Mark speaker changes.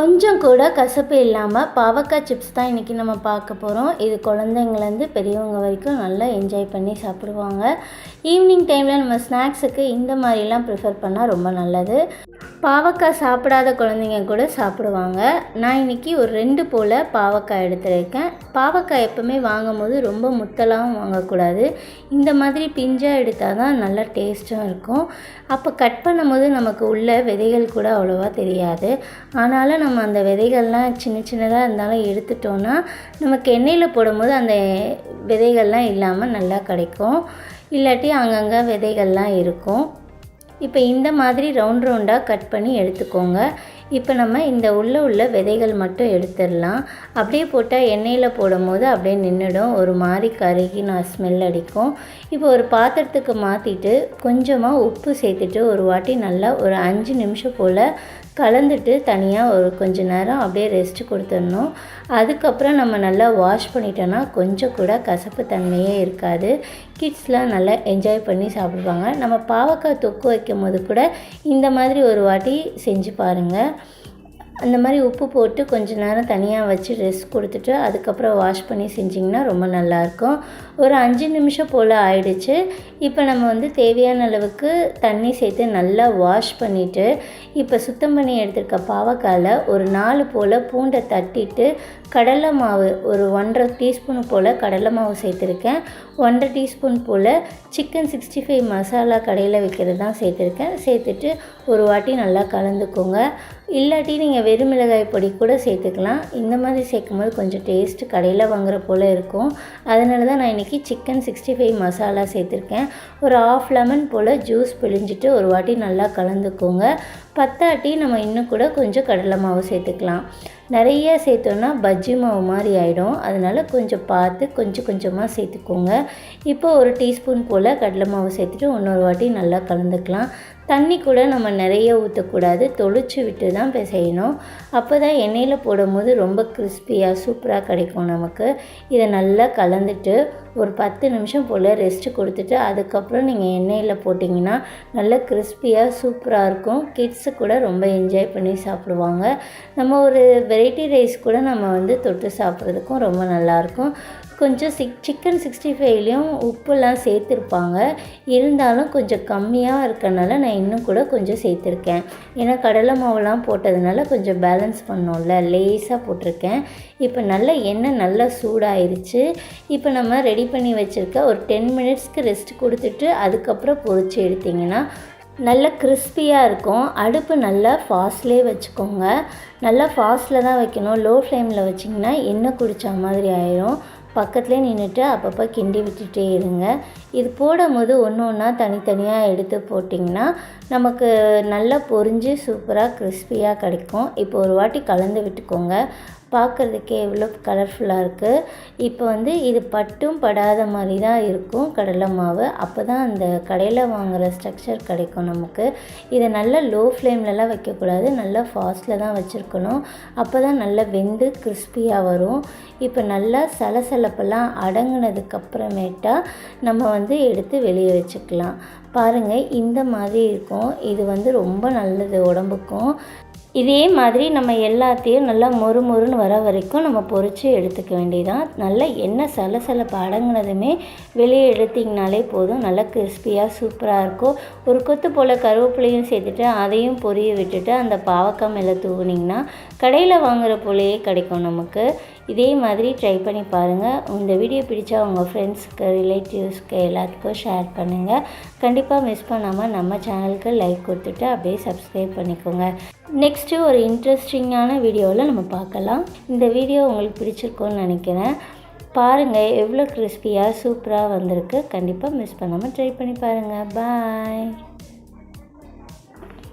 Speaker 1: கொஞ்சம் கூட கசப்பு இல்லாமல் பாவக்காய் சிப்ஸ் தான் இன்றைக்கி நம்ம பார்க்க போகிறோம் இது குழந்தைங்கலேருந்து பெரியவங்க வரைக்கும் நல்லா என்ஜாய் பண்ணி சாப்பிடுவாங்க. ஈவினிங் டைமில் நம்ம ஸ்நாக்ஸுக்கு இந்த மாதிரிலாம் ப்ரிஃபர் பண்ணால் ரொம்ப நல்லது. பாவக்காய் சாப்பிடாத குழந்தைங்க கூட சாப்பிடுவாங்க. நான் இன்றைக்கி ஒரு ரெண்டு போல் பாவக்காய் எடுத்துருக்கேன். பாவக்காய் எப்போவுமே வாங்கும் போது ரொம்ப முத்தலாகவும் வாங்கக்கூடாது. இந்த மாதிரி பிஞ்சாக எடுத்தால் தான் நல்லா டேஸ்ட்டும் இருக்கும். அப்போ கட் பண்ணும்போது நமக்கு உள்ள விதைகள் கூட அவ்வளோவா தெரியாது. ஆனாலும் நம்ம அந்த விதைகள்லாம் சின்ன சின்னதாக இருந்தாலும் எடுத்துட்டோன்னா நமக்கு எண்ணெயில் போடும்போது அந்த விதைகள்லாம் இல்லாமல் நல்லா கிடைக்கும். இல்லாட்டி அங்கங்கே விதைகள்லாம் இருக்கும். இப்போ இந்த மாதிரி ரவுண்ட் ரவுண்டாக கட் பண்ணி எடுத்துக்கோங்க. இப்போ நம்ம இந்த உள்ளே உள்ள விதைகள் மட்டும் எடுத்துடலாம். அப்படியே போட்டால் எண்ணெயில் போடும் போது அப்படியே நின்றுடும் ஒரு மாதிரி கருகி நான் ஸ்மெல் அடிக்கும். இப்போ ஒரு பாத்திரத்துக்கு மாற்றிட்டு கொஞ்சமாக உப்பு சேர்த்துட்டு ஒரு வாட்டி நல்லா ஒரு அஞ்சு நிமிஷம் போல் கலந்துட்டு தனியாக ஒரு கொஞ்ச நேரம் அப்படியே ரெஸ்ட் கொடுத்துடணும். அதுக்கப்புறம் நம்ம நல்லா வாஷ் பண்ணிட்டோன்னா கொஞ்சம் கூட கசப்பு தன்மையே இருக்காது. கிட்ஸ்லாம் நல்லா என்ஜாய் பண்ணி சாப்பிடுவாங்க. நம்ம பாவக்காய் தொக்கு வைக்கும் போது கூட இந்த மாதிரி ஒரு வாட்டி செஞ்சு பாருங்கள் அந்த மாதிரி உப்பு போட்டு கொஞ்ச நேரம் தனியாக வச்சு ரெஸ்ட் கொடுத்துட்டு அதுக்கப்புறம் வாஷ் பண்ணி செஞ்சிங்கன்னா ரொம்ப நல்லாயிருக்கும். ஒரு அஞ்சு நிமிஷம் போல் ஆயிடுச்சு. இப்போ நம்ம வந்து தேவையான அளவுக்கு தண்ணி சேர்த்து நல்லா வாஷ் பண்ணிவிட்டு இப்போ சுத்தம் பண்ணி எடுத்துருக்க பாவக்காயில் ஒரு நாலு போல் பூண்டை தட்டிட்டு கடலை மாவு ஒரு ஒன்றரை டீஸ்பூன் போல் கடலை மாவு சேர்த்துருக்கேன். ஒன்றரை டீஸ்பூன் போல் சிக்கன் சிக்ஸ்டி ஃபைவ் மசாலா கடையில் வைக்கிறது தான் சேர்த்துருக்கேன். சேர்த்துட்டு ஒரு வாட்டி நல்லா கலந்துக்கோங்க. இல்லாட்டி நீங்கள் வெறும் மிளகாய் பொடி கூட சேர்த்துக்கலாம். இந்த மாதிரி சேர்க்கும்போது கொஞ்சம் டேஸ்ட்டு கடையில் வாங்குற போல் இருக்கும். அதனால தான் நான் இன்றைக்கி சிக்கன் சிக்ஸ்டி ஃபைவ் மசாலா சேர்த்துருக்கேன். ஒரு ஆஃப் லெமன் போல் ஜூஸ் பிழிஞ்சிட்டு ஒரு வாட்டி நல்லா கலந்துக்கோங்க. பத்தாட்டி நம்ம இன்னும் கூட கொஞ்சம் கடலை மாவு சேர்த்துக்கலாம். நிறைய சேர்த்தோன்னா பஜ்ஜி மாவு மாதிரி ஆகிடும் அதனால் கொஞ்சம் பார்த்து கொஞ்சம் கொஞ்சமாக சேர்த்துக்கோங்க. இப்போ ஒரு டீஸ்பூன் போல் கடலை மாவு சேர்த்துட்டு இன்னொரு வாட்டி நல்லா கலந்துக்கலாம். தண்ணி கூட நம்ம நிறைய ஊற்றக்கூடாது தொளிச்சு விட்டு தான் செய்யணும் அப்போ தான் எண்ணெயில் போடும்போது ரொம்ப கிறிஸ்பியாக சூப்பராக கிடைக்கும் நமக்கு. இதை நல்லா கலந்துட்டு ஒரு பத்து நிமிஷம் போல் ரெஸ்ட்டு கொடுத்துட்டு அதுக்கப்புறம் நீங்கள் எண்ணெயில் போட்டிங்கன்னா நல்லா கிறிஸ்பியாக சூப்பராக இருக்கும். கிட்ஸு கூட ரொம்ப என்ஜாய் பண்ணி சாப்பிடுவாங்க. நம்ம ஒரு வெரைட்டி ரைஸ் கூட நம்ம வந்து தொட்டு சாப்பிட்றதுக்கும் ரொம்ப நல்லாயிருக்கும் கொஞ்சம் சிக் சிக்கன் சிக்ஸ்டி ஃபைவ்லேயும் உப்புலாம் சேர்த்துருப்பாங்க. இருந்தாலும் கொஞ்சம் கம்மியாக இருக்கனால நான் இன்னும் கூட கொஞ்சம் சேர்த்துருக்கேன். ஏன்னா கடலை மாவுலாம் போட்டதுனால கொஞ்சம் பேலன்ஸ் பண்ணோம்ல லேஸாக போட்டிருக்கேன். இப்போ நல்லா எண்ணெய் நல்லா சூடாயிருச்சு. இப்போ நம்ம ரெடி பண்ணி வச்சுருக்க ஒரு டென் மினிட்ஸ்க்கு ரெஸ்ட் கொடுத்துட்டு அதுக்கப்புறம் பொறிச்சு எடுத்திங்கன்னா நல்லா கிறிஸ்பியாக இருக்கும். அடுப்பு நல்லா ஃபாஸ்ட்லேயே வச்சுக்கோங்க. நல்லா ஃபாஸ்ட்டில் தான் வைக்கணும். லோ ஃப்ளேமில் வச்சிங்கன்னா எண்ணெய் குடித்த மாதிரி ஆயிரும். பக்கத்துலேயே நின்றுட்டு அப்பப்போ கிண்டி விட்டுட்டே இருங்க. இது போடும் போது ஒன்று ஒன்றா தனித்தனியாக எடுத்து போட்டிங்கன்னா நமக்கு நல்லா பொறிஞ்சு சூப்பராக கிறிஸ்பியாக கிடைக்கும். இப்போ ஒரு வாட்டி கலந்து விட்டுக்கோங்க. பார்க்குறதுக்கே எவ்வளோ கலர்ஃபுல்லாக இருக்குது இப்போ வந்து இது பட்டும் படாத மாதிரி தான் இருக்கும் கடலை மாவு. அப்போ தான் அந்த கடையில் வாங்குகிற ஸ்ட்ரக்சர் கிடைக்கும் நமக்கு. இதை நல்லா லோ ஃப்ளேம்லலாம் வைக்கக்கூடாது. நல்லா ஃபாஸ்ட்டில் தான் வச்சுருக்கணும். அப்போ தான் நல்லா வெந்து கிறிஸ்பியாக வரும். இப்போ நல்லா சலசலப்பெல்லாம் அடங்கினதுக்கப்புறமேட்டா நம்ம வந்து எடுத்து வெளியே வச்சுக்கலாம். பாருங்கள் இந்த மாதிரி இருக்கும். இது வந்து ரொம்ப நல்லது உடம்புக்கும். இதே மாதிரி நம்ம எல்லாத்தையும் நல்லா மொறு மொறுன்னு வர வரைக்கும் நம்ம பொறிச்சு எடுத்துக்க வேண்டியதான் நல்லா எண்ணெய் சலசலப்பு அடங்கினதுமே வெளியே எடுத்திங்கனாலே போதும். நல்லா கிறிஸ்பியாக சூப்பராக இருக்கும். ஒரு கொத்து போல் கருவேப்பிலையும் சேர்த்துட்டு அதையும் பொரிய விட்டுட்டு அந்த பாவக்காய் மேலே தூவுனிங்கன்னா கடையில் வாங்குகிற போலேயே கிடைக்கும் நமக்கு. இதே மாதிரி ட்ரை பண்ணி பாருங்கள் இந்த வீடியோ பிடிச்சா உங்கள் ஃப்ரெண்ட்ஸ்க்கு ரிலேட்டிவ்ஸ்க்கு எல்லாத்துக்கும் ஷேர் பண்ணுங்கள் கண்டிப்பாக மிஸ் பண்ணாமல் நம்ம சேனலுக்கு லைக் கொடுத்துட்டு அப்படியே சப்ஸ்கிரைப் பண்ணிக்கோங்க. நெக்ஸ்ட்டு ஒரு இன்ட்ரெஸ்டிங்கான வீடியோவில் நம்ம பார்க்கலாம். இந்த வீடியோ உங்களுக்கு பிடிச்சிருக்கோன்னு நினைக்கிறேன். பாருங்கள் எவ்வளோ கிறிஸ்பியாக சூப்பராக வந்திருக்கு. கண்டிப்பாக மிஸ் பண்ணாமல் ட்ரை பண்ணி பாருங்கள் பாய்